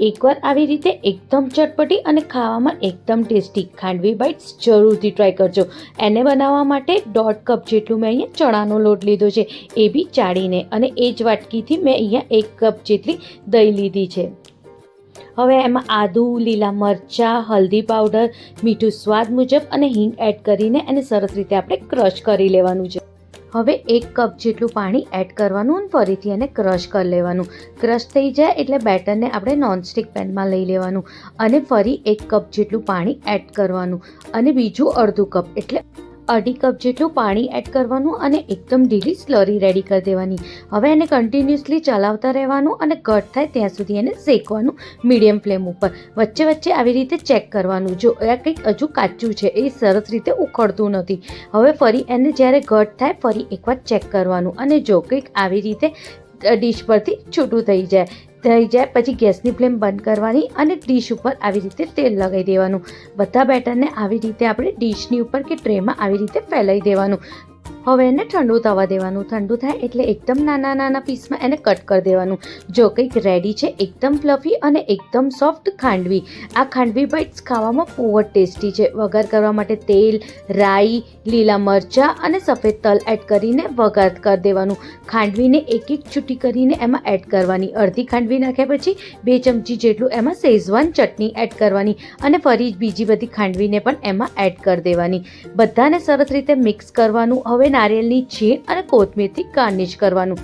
એકવાર આવી રીતે એકદમ ચટપટી અને ખાવામાં એકદમ ટેસ્ટી ખાંડવી બાઇટ્સ જરૂરથી ટ્રાય કરજો. એને બનાવવા માટે દોઢ કપ જેટલું મેં અહીંયા ચણાનો લોટ લીધો છે. એ બી ચાળીને અને એ જ વાટકીથી મેં અહીંયા એક કપ જેટલી દહીં લીધી છે. હવે એમાં આદુ, લીલા મરચાં, હલ્દી પાવડર મીઠું સ્વાદ મુજબ અને હિંગ એડ કરીને એને સરસ રીતે આપણે ક્રશ કરી લેવાનું છે. હવે એક કપ જેટલું પાણી એડ કરવાનું અને ફરીથી એને ક્રશ કરી લેવાનું. ક્રશ થઈ જાય એટલે બેટરને આપણે નોનસ્ટિક પેનમાં લઈ લેવાનું અને ફરી એક કપ જેટલું પાણી એડ કરવાનું. અને બીજું અડધું કપ એટલે અઢી કપ જેટલું પાણી એડ કરવાનું અને એકદમ ઢીલી સ્લરી રેડી કરી દેવાની. હવે એને કન્ટિન્યુઅસલી ચલાવતા રહેવાનું અને ઘટ થાય ત્યાં સુધી એને શેકવાનું મીડિયમ ફ્લેમ ઉપર. વચ્ચે વચ્ચે આવી રીતે ચેક કરવાનું. જો આ કંઈક હજુ કાચું છે, એ સરસ રીતે ઉખડતું નથી. હવે ફરી એને જ્યારે ઘટ થાય ફરી એકવાર ચેક કરવાનું. અને જો કંઈક આવી રીતે ડીશ પરથી છૂટું થઈ જાય થઈ જાય, પછી ગેસની ફ્લેમ બંધ કરવાની અને ડીશ ઉપર આવી રીતે તેલ લગાવી દેવાનું. બધા બેટરને આવી રીતે આપણે ડીશની ઉપર કે ટ્રેમાં આવી રીતે ફેલાઈ દેવાનું. હવે એને ઠંડુ થવા દેવાનું. ઠંડુ થાય એટલે એકદમ નાના નાના પીસમાં એને કટ કરી દેવાનું. જો કંઈક રેડી છે, એકદમ ફ્લફી અને એકદમ સોફ્ટ ખાંડવી. આ ખાંડવી બાઇટ્સ ખાવામાં ખૂબ જ ટેસ્ટી છે. વઘાર કરવા માટે તેલ, રાઈ, લીલા મરચાં અને સફેદ તલ એડ કરીને વઘાર કરી દેવાનું. ખાંડવીને એક એક છૂટી કરીને એમાં એડ કરવાની. અડધી ખાંડવી નાખ્યા પછી બે ચમચી જેટલું એમાં શેઝવાન ચટણી એડ કરવાની અને ફરી બીજી બધી ખાંડવીને પણ એમાં એડ કરી દેવાની. બધાને સરસ રીતે મિક્સ કરવાનું. હવે નારિયેળની છીણ અને કોથમીરથી ગાર્નિશ કરવાનું.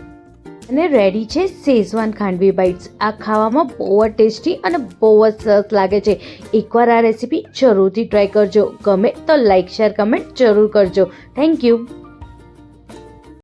અને રેડી છે શેઝવાન ખાંડવી બાઇટ્સ આ ખાવામાં બહુ જ ટેસ્ટી અને બહુ જ સરસ લાગે છે. એકવાર આ રેસીપી જરૂરથી ટ્રાય કરજો. ગમે તો લાઇક શેર કમેન્ટ જરૂર કરજો. Thank you